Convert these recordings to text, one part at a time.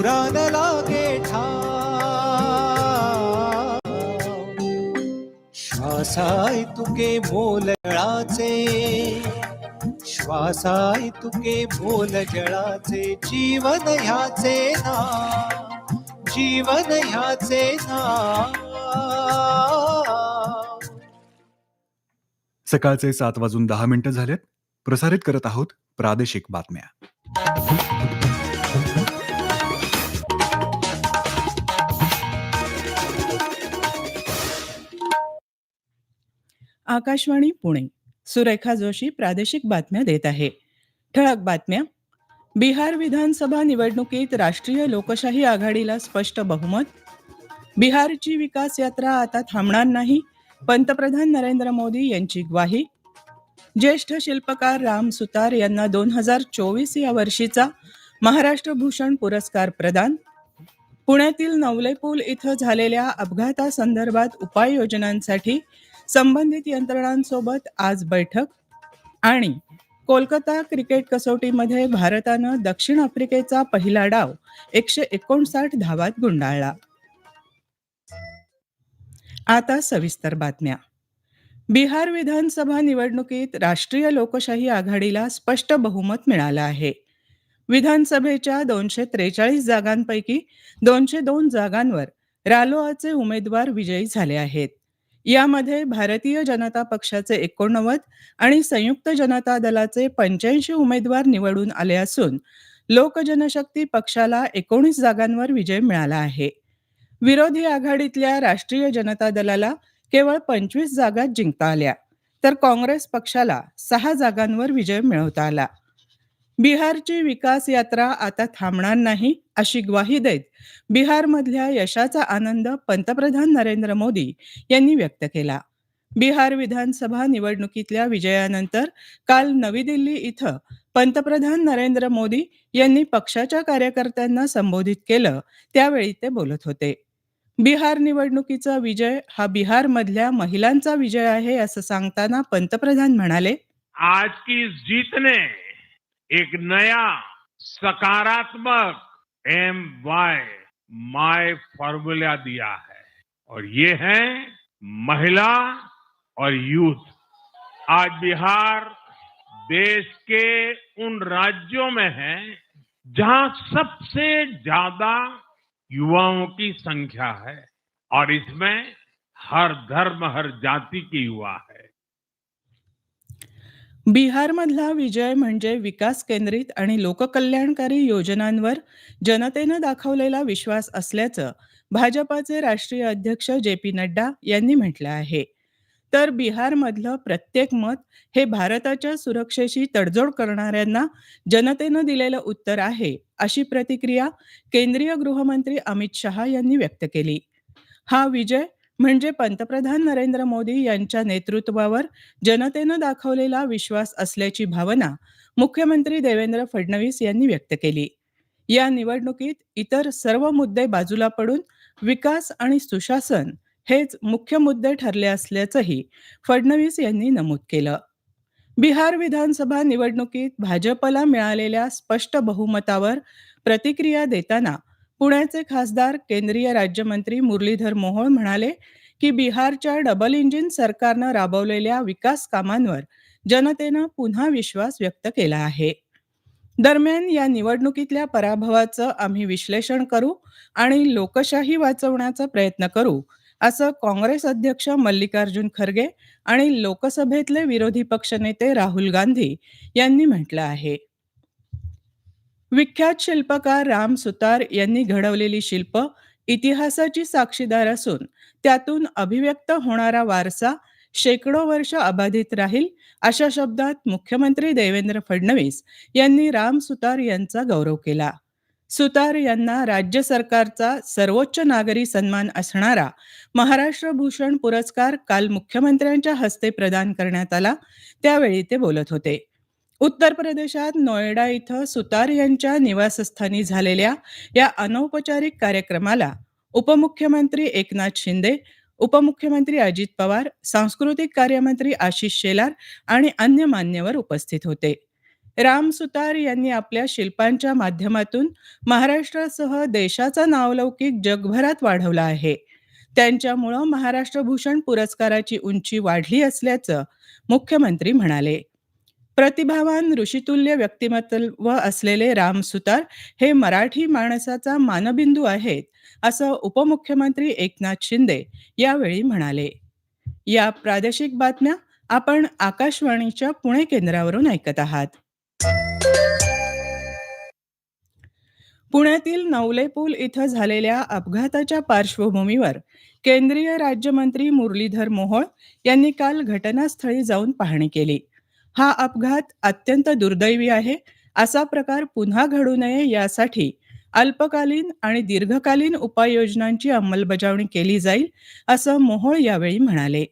पुराण लागे श्वासाय तुके बोलळाचे श्वासाय तुके बोल जळाचे. जीवन ह्याचे ना. जीवन ह्याचे ना. सकाळचे सात वाजून दहा मिनिटं झालेत. प्रसारित करत आहोत प्रादेशिक बातम्या. आकाशवाणी पुणे. सुरेखा जोशी प्रादेशिक बातम्या देत आहे. ठळक बातम्या. बिहार विधानसभा निवडणुकीत राष्ट्रीय लोकशाही आघाडीला स्पष्ट बहुमत. बिहारची विकास यात्रा आता थांबणार नाही. पंतप्रधान नरेंद्र मोदी यांची ग्वाही. ज्येष्ठ शिल्पकार राम सुतार यांना दोन हजार चोवीस या वर्षीचा महाराष्ट्र भूषण पुरस्कार प्रदान. पुण्यातील नवले पूल इथं झालेल्या अपघातासंदर्भात उपाययोजनांसाठी संबंधित यंत्रणांसोबत आज बैठक आणि कोलकाता क्रिकेट कसोटीमध्ये भारतानं दक्षिण आफ्रिकेचा पहिला डाव एकशे एकोणसाठ धावात गुंडाळला. आता सविस्तर बातम्या. बिहार विधानसभा निवडणुकीत राष्ट्रीय लोकशाही आघाडीला स्पष्ट बहुमत मिळालं आहे. विधानसभेच्या दोनशे त्रेचाळीस जागांपैकी दोनशे दोन जागांवर रालोआचे उमेदवार विजयी झाले आहेत. यामध्ये भारतीय जनता पक्षाचे एकोणनव्वद आणि संयुक्त जनता दलाचे पंच्याऐंशी उमेदवार निवडून आले असून लोक जनशक्ती पक्षाला एकोणीस जागांवर विजय मिळाला आहे. विरोधी आघाडीतल्या राष्ट्रीय जनता दलाला केवळ पंचवीस जागा जिंकता आल्या तर काँग्रेस पक्षाला सहा जागांवर विजय मिळवता आला. बिहारची विकास यात्रा आता थांबणार नाही अशी ग्वाही देत बिहारमधल्या यशाचा आनंद पंतप्रधान नरेंद्र मोदी यांनी व्यक्त केला. बिहार विधानसभा निवडणुकीतल्या विजयानंतर काल नवी दिल्ली इथं पंतप्रधान नरेंद्र मोदी यांनी पक्षाच्या कार्यकर्त्यांना संबोधित केलं त्यावेळी ते बोलत होते. बिहार निवडणुकीचा विजय हा बिहारमधल्या महिलांचा विजय आहे असं सांगताना पंतप्रधान म्हणाले आज की जीतने एक नया सकारात्मक एम वाई माई फॉर्मूला दिया है। और ये है महिला और यूथ आज बिहार देश के उन राज्यों में है जहाँ सबसे ज़्यादा युवाओं की संख्या है। और इसमें हर धर्म, हर जाति के युवा है। बिहारमधला विजय म्हणजे विकास केंद्रित आणि लोककल्याणकारी योजनांवर जनतेनं दाखवलेला विश्वास असल्याचं भाजपाचे राष्ट्रीय अध्यक्ष जे पी नड्डा यांनी म्हटलं आहे. तर बिहारमधलं प्रत्येक मत हे भारताच्या सुरक्षेशी तडजोड करणाऱ्यांना जनतेनं दिलेलं उत्तर आहे अशी प्रतिक्रिया केंद्रीय गृहमंत्री अमित शहा यांनी व्यक्त केली. हा विजय म्हणजे पंतप्रधान नरेंद्र मोदी यांच्या नेतृत्वावर जनतेनं दाखवलेला विश्वास असल्याची भावना मुख्यमंत्री देवेंद्र फडणवीस यांनी व्यक्त केली. या निवडणुकीत इतर सर्व मुद्दे बाजूला पडून विकास आणि सुशासन हेच मुख्य मुद्दे ठरले असल्याचंही फडणवीस यांनी नमूद केलं. बिहार विधानसभा निवडणुकीत भाजपला मिळालेल्या स्पष्ट बहुमतावर प्रतिक्रिया देताना पुण्याचे खासदार केंद्रीय राज्यमंत्री मुरलीधर मोहोळ म्हणाले की बिहारच्या डबल इंजिन सरकारनं राबवलेल्या विकास कामांवर जनतेनं पुन्हा विश्वास व्यक्त केला आहे. दरम्यान या निवडणुकीतल्या पराभवाचं आम्ही विश्लेषण करू आणि लोकशाही वाचवण्याचा प्रयत्न करू असं काँग्रेस अध्यक्ष मल्लिकार्जुन खरगे आणि लोकसभेतले विरोधी पक्षनेते राहुल गांधी यांनी म्हटलं आहे. विख्यात शिल्पकार राम सुतार यांनी घडवलेली शिल्प इतिहासाची साक्षीदार असून त्यातून अभिव्यक्त होणारा वारसा शेकडो वर्ष अबाधित राहील अशा शब्दात मुख्यमंत्री देवेंद्र फडणवीस यांनी राम सुतार यांचा गौरव केला. सुतार यांना राज्य सरकारचा सर्वोच्च नागरी सन्मान असणारा महाराष्ट्र भूषण पुरस्कार काल मुख्यमंत्र्यांच्या हस्ते प्रदान करण्यात आला त्यावेळी ते बोलत होते. उत्तर प्रदेशात नोएडा इथं सुतार यांच्या निवासस्थानी झालेल्या या अनौपचारिक कार्यक्रमाला उपमुख्यमंत्री एकनाथ शिंदे उपमुख्यमंत्री अजित पवार सांस्कृतिक कार्यमंत्री आशिष शेलार आणि अन्य मान्यवर उपस्थित होते. राम सुतार यांनी आपल्या शिल्पांच्या माध्यमातून महाराष्ट्रासह देशाचा नावलौकिक जगभरात वाढवला आहे. त्यांच्यामुळं महाराष्ट्र भूषण पुरस्काराची उंची वाढली असल्याचं मुख्यमंत्री म्हणाले. प्रतिभावान ऋषितुल्य व्यक्तिमत्व असलेले राम सुतार हे मराठी माणसाचा मानबिंदू आहेत असं उपमुख्यमंत्री एकनाथ शिंदे यावेळी म्हणाले. या प्रादेशिक बातम्या आपण आकाशवाणीच्या पुणे केंद्रावरून ऐकत आहात. पुण्यातील नवले पूल इथं झालेल्या अपघाताच्या पार्श्वभूमीवर केंद्रीय राज्यमंत्री मुरलीधर मोहोळ यांनी काल घटनास्थळी जाऊन पाहणी केली. हा अपघात अत्यंत दुर्दैवी आहे. असा प्रकार पुन्हा घडू नये यासाठी अल्पकालीन आणि दीर्घकालीन उपाययोजनांची अंमलबजावणी केली जाईल असं मोहोळ यावेळी म्हणाले.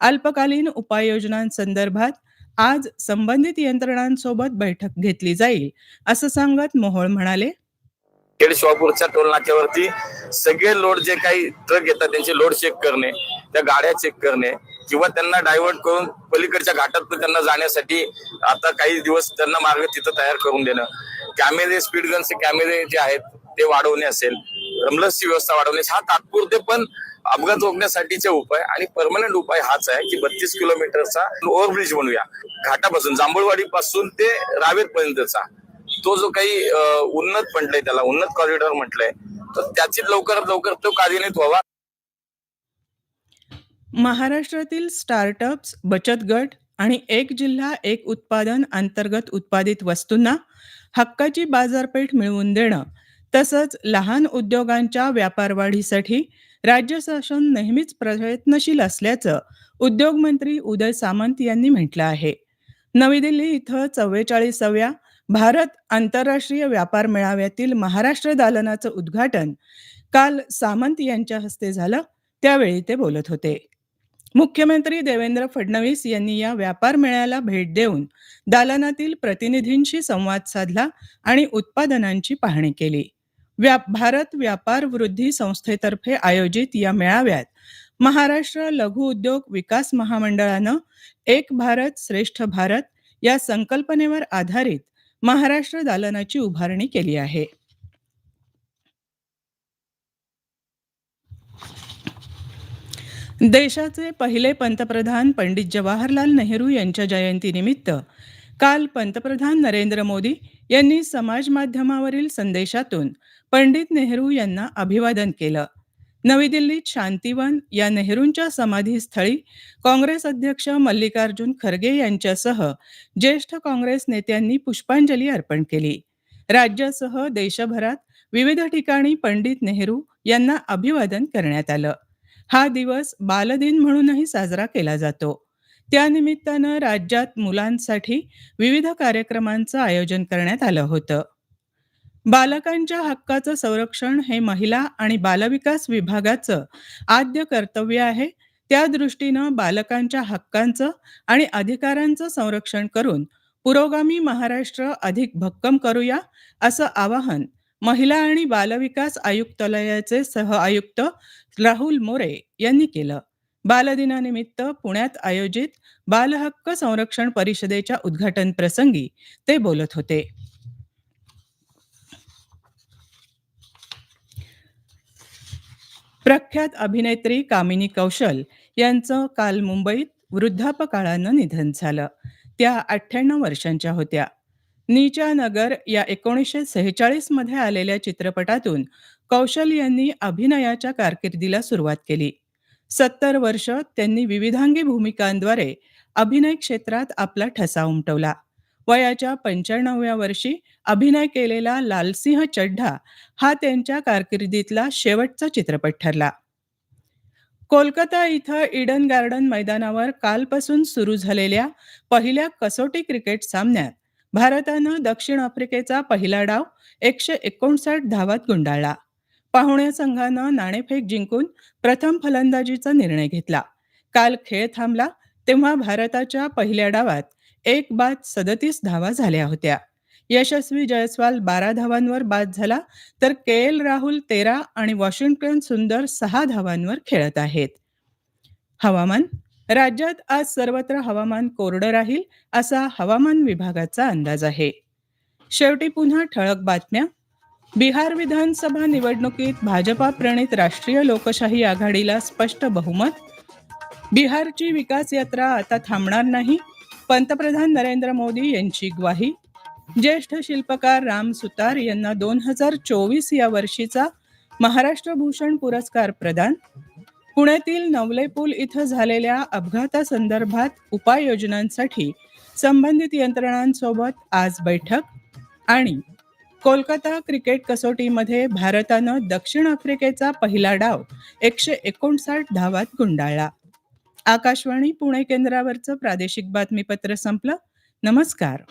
अल्पकालीन उपाययोजनांसंदर्भात आज संबंधित यंत्रणांसोबत बैठक घेतली जाईल असं सांगत मोहोळ म्हणाले. खेड शिवापूरच्या सगळे लोड जे काही ट्रक येतात त्यांचे लोड चेक करणे त्या गाड्या चेक करणे किंवा त्यांना डायव्हर्ट करून पलीकडच्या घाटात त्यांना जाण्यासाठी आता काही दिवस त्यांना मार्ग तिथं तयार करून देणं. कॅमेरे स्पीड गनचे कॅमेरे जे आहेत ते वाढवणे असेल. रमलसची व्यवस्था वाढवणे हा तात्पुरते पण अपघात रोखण्यासाठीचे उपाय आणि परमनंट उपाय हाच आहे की बत्तीस किलोमीटरचा ओव्हरब्रिज बनवूया. घाटापासून जांभूळवाडी पासून ते रावेत पर्यंतचा तो जो काही उन्नत म्हटलंय त्याला उन्नत कॉरिडॉर म्हटलंय तर त्याची लवकरात लवकर तो कार्यान्वित व्हावा. महाराष्ट्रातील स्टार्टअप्स बचत गट आणि एक जिल्हा एक उत्पादन अंतर्गत उत्पादित वस्तूंना हक्काची बाजारपेठ मिळवून देणं तसंच लहान उद्योगांच्या व्यापारवाढीसाठी राज्य शासन नेहमीच प्रयत्नशील असल्याचं उद्योगमंत्री उदय सामंत यांनी म्हटलं आहे. नवी दिल्ली इथं चव्वेचाळीसाव्या भारत आंतरराष्ट्रीय व्यापार मेळाव्यातील महाराष्ट्र दालनाचं उद्घाटन काल सामंत यांच्या हस्ते झालं त्यावेळी ते बोलत होते. मुख्यमंत्री देवेंद्र फडणवीस यांनी या व्यापार मेळ्याला भेट देऊन दालनातील प्रतिनिधींशी संवाद साधला आणि उत्पादनांची पाहणी केली. व्या भारत व्यापार वृद्धी संस्थेतर्फे आयोजित या मेळाव्यात महाराष्ट्र लघु उद्योग विकास महामंडळानं एक भारत श्रेष्ठ भारत या संकल्पनेवर आधारित महाराष्ट्र दालनाची उभारणी केली आहे. देशाचे पहिले पंतप्रधान पंडित जवाहरलाल नेहरू यांच्या जयंतीनिमित्त काल पंतप्रधान नरेंद्र मोदी यांनी समाज माध्यमावरील संदेशातून पंडित नेहरू यांना अभिवादन केलं. नवी दिल्लीत शांतीवन या नेहरूंच्या समाधीस्थळी काँग्रेस अध्यक्ष मल्लिकार्जुन खरगे यांच्यासह ज्येष्ठ काँग्रेस नेत्यांनी पुष्पांजली अर्पण केली. राज्यासह देशभरात विविध ठिकाणी पंडित नेहरू यांना अभिवादन करण्यात आलं. हा दिवस बालदिन म्हणूनही साजरा केला जातो. त्यानिमित्तानं राज्यात मुलांसाठी विविध कार्यक्रमांचं आयोजन करण्यात आलं होतं. बालकांच्या हक्काचं संरक्षण हे महिला आणि बालविकास विभागाचं आद्य कर्तव्य आहे. त्या दृष्टीनं बालकांच्या हक्कांचं आणि अधिकारांचं संरक्षण करून पुरोगामी महाराष्ट्र अधिक भक्कम करूया असं आवाहन महिला आणि बालविकास आयुक्तालयाचे सह आयुक्त राहुल मोरे यांनी केलं. बालदिनानिमित्त पुण्यात आयोजित बालहक्क संरक्षण परिषदेच्या उद्घाटन प्रसंगी ते बोलत होते. प्रख्यात अभिनेत्री कामिनी कौशल यांचं काल मुंबईत वृद्धापकाळानं निधन झालं. त्या अठ्ठ्याण्णव वर्षांच्या होत्या. नीचा नगर या एकोणीसशे सेहेचाळीसमध्ये आलेल्या चित्रपटातून कौशल यांनी अभिनयाच्या कारकिर्दीला सुरुवात केली. सत्तर वर्ष त्यांनी विविधांगी भूमिकांद्वारे अभिनय क्षेत्रात आपला ठसा उमटवला. वयाच्या पंच्याण्णव्या वर्षी अभिनय केलेला लालसिंह चड्ढा हा त्यांच्या कारकिर्दीतला शेवटचा चित्रपट ठरला. कोलकाता इथं इडन गार्डन मैदानावर कालपासून सुरू झालेल्या पहिल्या कसोटी क्रिकेट सामन्यात भारतानं दक्षिण आफ्रिकेचा पहिला डाव एकशे एकोणसाठ धावात गुंडाळला. पाहुण्या संघानं नाणेफेक जिंकून प्रथम फलंदाजीचा निर्णय घेतला. काल खेळ थांबला तेव्हा भारताच्या पहिल्या डावात एक बाद सदतीस धावा झाल्या होत्या. यशस्वी जयस्वाल बारा धावांवर बाद झाला तर के एल राहुल तेरा आणि वॉशिंग्टन सुंदर सहा धावांवर खेळत आहेत. हवामान राज्यात आज सर्वत्र हवामान कोरडं राहील असा हवामान विभागाचा अंदाज आहे. शेवटी पुन्हा ठळक बातम्या. बिहार विधानसभा निवडणुकीत भाजपा प्रणित राष्ट्रीय लोकशाही आघाडीला स्पष्ट बहुमत. बिहारची विकास यात्रा आता थांबणार नाही. पंतप्रधान नरेंद्र मोदी यांची ग्वाही. ज्येष्ठ शिल्पकार राम सुतार यांना दोन हजार चोवीस या वर्षीचा महाराष्ट्र भूषण पुरस्कार प्रदान. पुण्यातील नवले पूल इथं झालेल्या अपघातासंदर्भात उपाययोजनांसाठी संबंधित यंत्रणांसोबत आज बैठक आणि कोलकाता क्रिकेट कसोटीमध्ये भारतानं दक्षिण आफ्रिकेचा पहिला डाव एकशे एकोणसाठ धावात गुंडाळला. आकाशवाणी पुणे केंद्रावरचं प्रादेशिक बातमीपत्र संपलं. नमस्कार.